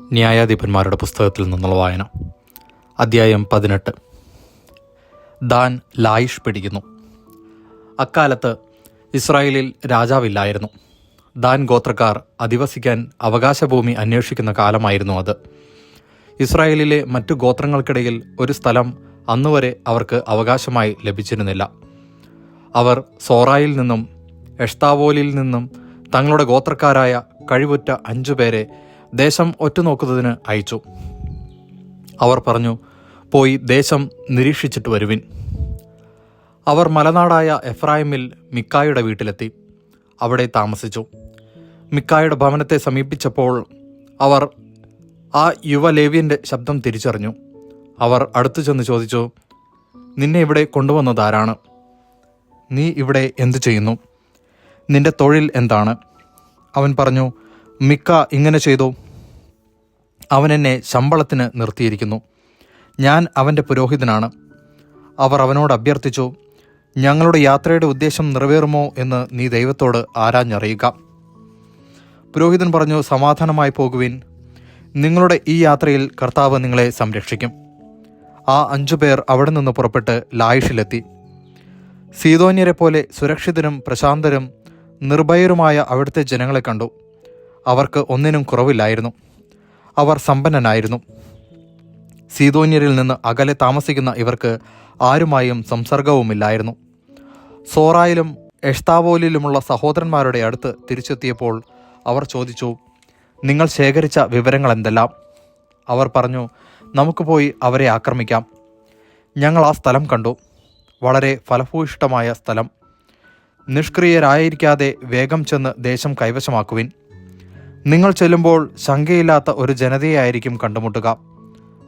ന്യായാധിപന്മാരുടെ പുസ്തകത്തിൽ നിന്നുള്ള വായന. അദ്ധ്യായം പതിനെട്ട്. ദാൻ ലായിഷ് പിടിക്കുന്നു. അക്കാലത്ത് ഇസ്രായേലിൽ രാജാവില്ലായിരുന്നു. ദാൻ ഗോത്രക്കാർ അധിവസിക്കാൻ അവകാശഭൂമി അന്വേഷിക്കുന്ന കാലമായിരുന്നു അത്. ഇസ്രായേലിലെ മറ്റു ഗോത്രങ്ങൾക്കിടയിൽ ഒരു സ്ഥലം അന്നുവരെ അവർക്ക് അവകാശമായി ലഭിച്ചിരുന്നില്ല. അവർ സോറായിൽ നിന്നും എഷ്താവോലിൽ നിന്നും തങ്ങളുടെ ഗോത്രക്കാരായ കഴിവുറ്റ അഞ്ചുപേരെ ദേശം ഒറ്റുനോക്കുന്നതിന് അയച്ചു. അവർ പറഞ്ഞു പോയി ദേശം നിരീക്ഷിച്ചിട്ട് വരുവിൻ. അവർ മലനാടായ എഫ്രായിമിൽ മിക്കായുടെ വീട്ടിലെത്തി. അവിടെ താമസിച്ചു. മിക്കായുടെ ഭവനത്തെ സമീപിച്ചപ്പോൾ അവർ ആ യുവലേവ്യന്റെ ശബ്ദം തിരിച്ചറിഞ്ഞു. അവർ അടുത്തു ചെന്ന് ചോദിച്ചു നിന്നെ ഇവിടെ കൊണ്ടുവന്നതാരാണ് നീ ഇവിടെ എന്തു ചെയ്യുന്നു? നിന്റെ തൊഴിൽ എന്താണ്? അവൻ പറഞ്ഞു മിക്ക ഇങ്ങനെ ചെയ്തു. അവൻ എന്നെ ശമ്പളത്തിന് നിർത്തിയിരിക്കുന്നു. ഞാൻ അവന്റെ പുരോഹിതനാണ്. അവർ അവനോട് അഭ്യർത്ഥിച്ചു ഞങ്ങളുടെ യാത്രയുടെ ഉദ്ദേശം നിറവേറുമോ എന്ന് നീ ദൈവത്തോട് ആരാഞ്ഞറിയുക. പുരോഹിതൻ പറഞ്ഞു സമാധാനമായി പോകുവിൻ. നിങ്ങളുടെ ഈ യാത്രയിൽ കർത്താവ് നിങ്ങളെ സംരക്ഷിക്കും. ആ അഞ്ചു പേർ അവിടെ നിന്ന് പുറപ്പെട്ട് ലായിഷിലെത്തി. സീതോന്യരെ പോലെ സുരക്ഷിതരും പ്രശാന്തരും നിർഭയരുമായ അവിടുത്തെ ജനങ്ങളെ കണ്ടു. അവർക്ക് ഒന്നിനും കുറവില്ലായിരുന്നു. അവർ സമ്പന്നനായിരുന്നു. സീതോന്യരിൽ നിന്ന് അകലെ താമസിക്കുന്ന ഇവർക്ക് ആരുമായും സംസർഗവുമില്ലായിരുന്നു. സോറായിലും എഷ്താവോലിലുമുള്ള സഹോദരന്മാരുടെ അടുത്ത് തിരിച്ചെത്തിയപ്പോൾ അവർ ചോദിച്ചു നിങ്ങൾ ശേഖരിച്ച വിവരങ്ങൾ എന്തെല്ലാം അവർ പറഞ്ഞു നമുക്ക് പോയി അവരെ ആക്രമിക്കാം. ഞങ്ങൾ ആ സ്ഥലം കണ്ടു. വളരെ ഫലഭൂയിഷ്ടമായ സ്ഥലം. നിഷ്ക്രിയരായിരിക്കാതെ വേഗം ചെന്ന് ദേശം കൈവശമാക്കുവിൻ. നിങ്ങൾ ചെല്ലുമ്പോൾ ശങ്കയില്ലാത്ത ഒരു ജനതയായിരിക്കും കണ്ടുമുട്ടുക.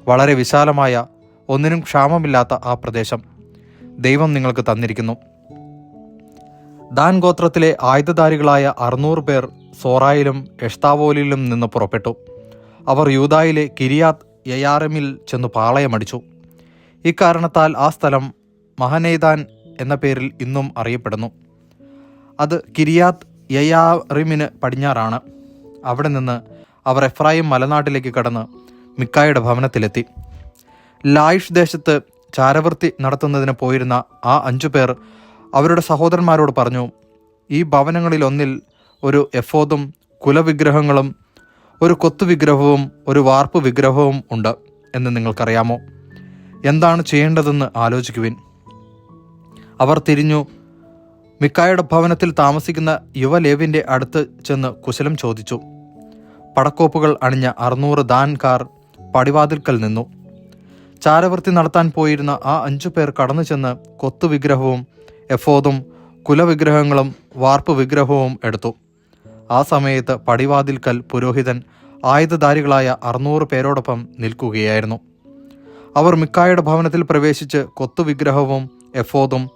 വളരെ വിശാലമായ ഒന്നിനും ക്ഷാമമില്ലാത്ത ആ പ്രദേശം ദൈവം നിങ്ങൾക്ക് തന്നിരിക്കുന്നു. ദാൻ ഗോത്രത്തിലെ ആയുധധാരികളായ അറുന്നൂറ് പേർ സോറായിലും എഷ്താവോലിലും നിന്ന് പുറപ്പെട്ടു. അവർ യൂതായിലെ കിരിയാത്ത് യയാറമിൽ ചെന്ന് പാളയമടിച്ചു. ഇക്കാരണത്താൽ ആ സ്ഥലം മഹനൈദാൻ എന്ന പേരിൽ ഇന്നും അറിയപ്പെടുന്നു. അത് കിരിയാത്ത് യയാറിമിന് പടിഞ്ഞാറാണ്. അവിടെ നിന്ന് അവർ എഫ്രായിം മലനാട്ടിലേക്ക് കടന്ന് മിക്കായുടെ ഭവനത്തിലെത്തി. ലായിഷ് ദേശത്ത് ചാരവൃത്തി നടത്തുന്നതിന് പോയിരുന്ന ആ അഞ്ചു പേർ അവരുടെ സഹോദരന്മാരോട് പറഞ്ഞു ഈ ഭവനങ്ങളിലൊന്നിൽ ഒരു എഫോദും കുലവിഗ്രഹങ്ങളും ഒരു കൊത്തുവിഗ്രഹവും ഒരു വാർപ്പ് വിഗ്രഹവും ഉണ്ട് എന്ന് നിങ്ങൾക്കറിയാമോ? എന്താണ് ചെയ്യേണ്ടതെന്ന് ആലോചിക്കുവിൻ. അവർ തിരിഞ്ഞു. മിക്കായുടെ ഭവനത്തിൽ താമസിക്കുന്ന യുവലേവിന്റെ അടുത്ത് ചെന്ന് കുശലം ചോദിച്ചു പടക്കോപ്പുകൾ അണിഞ്ഞ അറുന്നൂറ് ദാൻകാർ പടിവാതിൽക്കൽ നിന്നു. ചാരവൃത്തി നടത്താൻ പോയിരുന്ന ആ അഞ്ചു പേർ കടന്നു ചെന്ന് കൊത്തുവിഗ്രഹവും എഫോദും കുലവിഗ്രഹങ്ങളും വാർപ്പ് വിഗ്രഹവും എടുത്തു. ആ സമയത്ത് പടിവാതിൽക്കൽ പുരോഹിതൻ ആയുധധാരികളായ അറുന്നൂറ് പേരോടൊപ്പം നിൽക്കുകയായിരുന്നു. അവർ മിക്കായുടെ ഭവനത്തിൽ പ്രവേശിച്ച് കൊത്തുവിഗ്രഹവും എഫോദും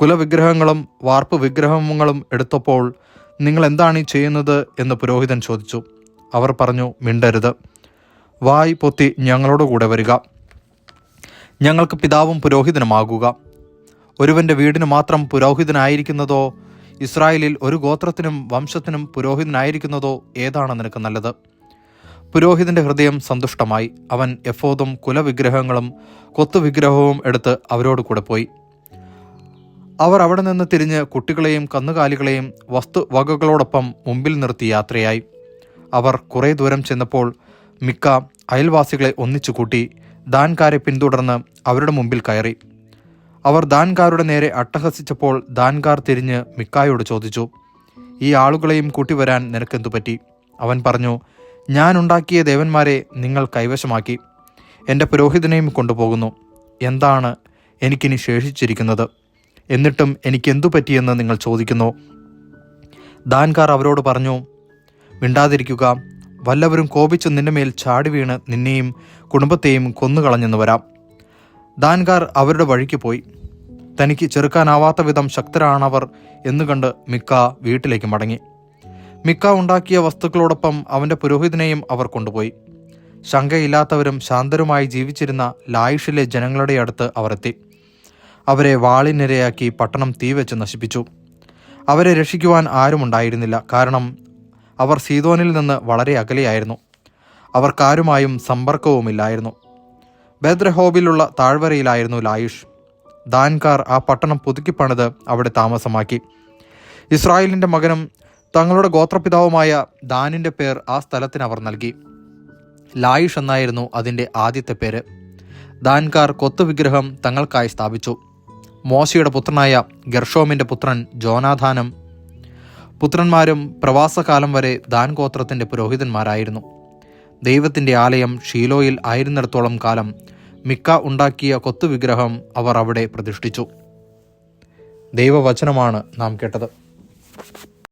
കുലവിഗ്രഹങ്ങളും വാർപ്പ് വിഗ്രഹങ്ങളും എടുത്തപ്പോൾ നിങ്ങൾ എന്താണ് ഈ ചെയ്യുന്നത്? എന്ന് പുരോഹിതൻ ചോദിച്ചു. അവർ പറഞ്ഞു മിണ്ടരുത്. വായ് പൊത്തി ഞങ്ങളോട് കൂടെ വരിക. ഞങ്ങൾക്ക് പിതാവും പുരോഹിതനുമാകുക. ഒരുവന്റെ വീടിന് മാത്രം പുരോഹിതനായിരിക്കുന്നതോ ഇസ്രായേലിൽ ഒരു ഗോത്രത്തിനും വംശത്തിനും പുരോഹിതനായിരിക്കുന്നതോ ഏതാണ് നിനക്ക് നല്ലത്? പുരോഹിതന്റെ ഹൃദയം സന്തുഷ്ടമായി. അവൻ എഫോദും കുലവിഗ്രഹങ്ങളും കൊത്തുവിഗ്രഹവും എടുത്ത് അവരോട് കൂടെ പോയി. അവർ അവിടെ നിന്ന് തിരിഞ്ഞ് കുട്ടികളെയും കന്നുകാലികളെയും വസ്തുവകകളോടൊപ്പം മുമ്പിൽ നിർത്തി യാത്രയായി. അവർ കുറേ ദൂരം ചെന്നപ്പോൾ മിക്ക അയൽവാസികളെ ഒന്നിച്ചു കൂട്ടി ദാൻകാരെ പിന്തുടർന്ന് അവരുടെ മുമ്പിൽ കയറി. അവർ ദാൻകാരുടെ നേരെ അട്ടഹസിച്ചപ്പോൾ ദാൻകാർ തിരിഞ്ഞ് മിക്കായോട് ചോദിച്ചു ഈ ആളുകളെയും കൂട്ടിവരാൻ നിനക്കെന്തു പറ്റി? അവൻ പറഞ്ഞു ഞാൻ ഉണ്ടാക്കിയ ദേവന്മാരെ നിങ്ങൾ കൈവശമാക്കി. എന്റെ പുരോഹിതനെയും കൊണ്ടുപോകുന്നു. എന്താണ് എനിക്കിനി ശേഷിച്ചിരിക്കുന്നത്? എന്നിട്ടും എനിക്കെന്തു പറ്റിയെന്ന് നിങ്ങൾ ചോദിക്കുന്നു? ദാൻകാർ അവരോട് പറഞ്ഞു മിണ്ടാതിരിക്കുക. വല്ലവരും കോപിച്ചു നിന്റെ മേൽ ചാടി വീണ് നിന്നെയും കുടുംബത്തെയും കൊന്നുകളഞ്ഞെന്ന് വരാം. ദാൻകാർ അവരുടെ വഴിക്ക് പോയി. തനിക്ക് ചെറുക്കാനാവാത്ത വിധം ശക്തരാണവർ എന്ന് കണ്ട് മിക്ക വീട്ടിലേക്ക് മടങ്ങി. മിക്ക ഉണ്ടാക്കിയ വസ്തുക്കളോടൊപ്പം അവന്റെ പുരോഹിതനെയും അവർ കൊണ്ടുപോയി. ശങ്കയില്ലാത്തവരും ശാന്തരുമായി ജീവിച്ചിരുന്ന ലായിഷിലെ ജനങ്ങളുടെ അടുത്ത് അവർ എത്തി. അവരെ വാളിനിരയാക്കി പട്ടണം തീവെച്ച് നശിപ്പിച്ചു. അവരെ രക്ഷിക്കുവാൻ ആരുമുണ്ടായിരുന്നില്ല. കാരണം അവർ സീതോനിൽ നിന്ന് വളരെ അകലെയായിരുന്നു. അവർക്കാരുമായും സമ്പർക്കവുമില്ലായിരുന്നു. ബദ്രഹോബിലുള്ള താഴ്വരയിലായിരുന്നു ലായുഷ്. ദാൻകാർ ആ പട്ടണം പുതുക്കിപ്പണിത് അവിടെ താമസമാക്കി. ഇസ്രായേലിന്റെ മകനും തങ്ങളുടെ ഗോത്രപിതാവുമായ ദാനിന്റെ പേർ ആ സ്ഥലത്തിന് അവർ നൽകി. ലായുഷ് എന്നായിരുന്നു അതിന്റെ ആദ്യത്തെ പേര്. ദാൻകാർ കൊത്തുവിഗ്രഹം തങ്ങൾക്കായി സ്ഥാപിച്ചു. മോശയുടെ പുത്രനായ ഗർഷോമിന്റെ പുത്രൻ ജോനാഥാനും പുത്രന്മാരും പ്രവാസകാലം വരെ ദാൻ ഗോത്രത്തിന്റെ പുരോഹിതന്മാരായിരുന്നു. ദൈവത്തിന്റെ ആലയം ഷീലോയിൽ ആയിരുന്നിടത്തോളം കാലം മിക്ക ഉണ്ടാക്കിയ കൊത്തുവിഗ്രഹം അവർ അവിടെ പ്രതിഷ്ഠിച്ചു. ദൈവവചനമാണ് നാം കേട്ടത്.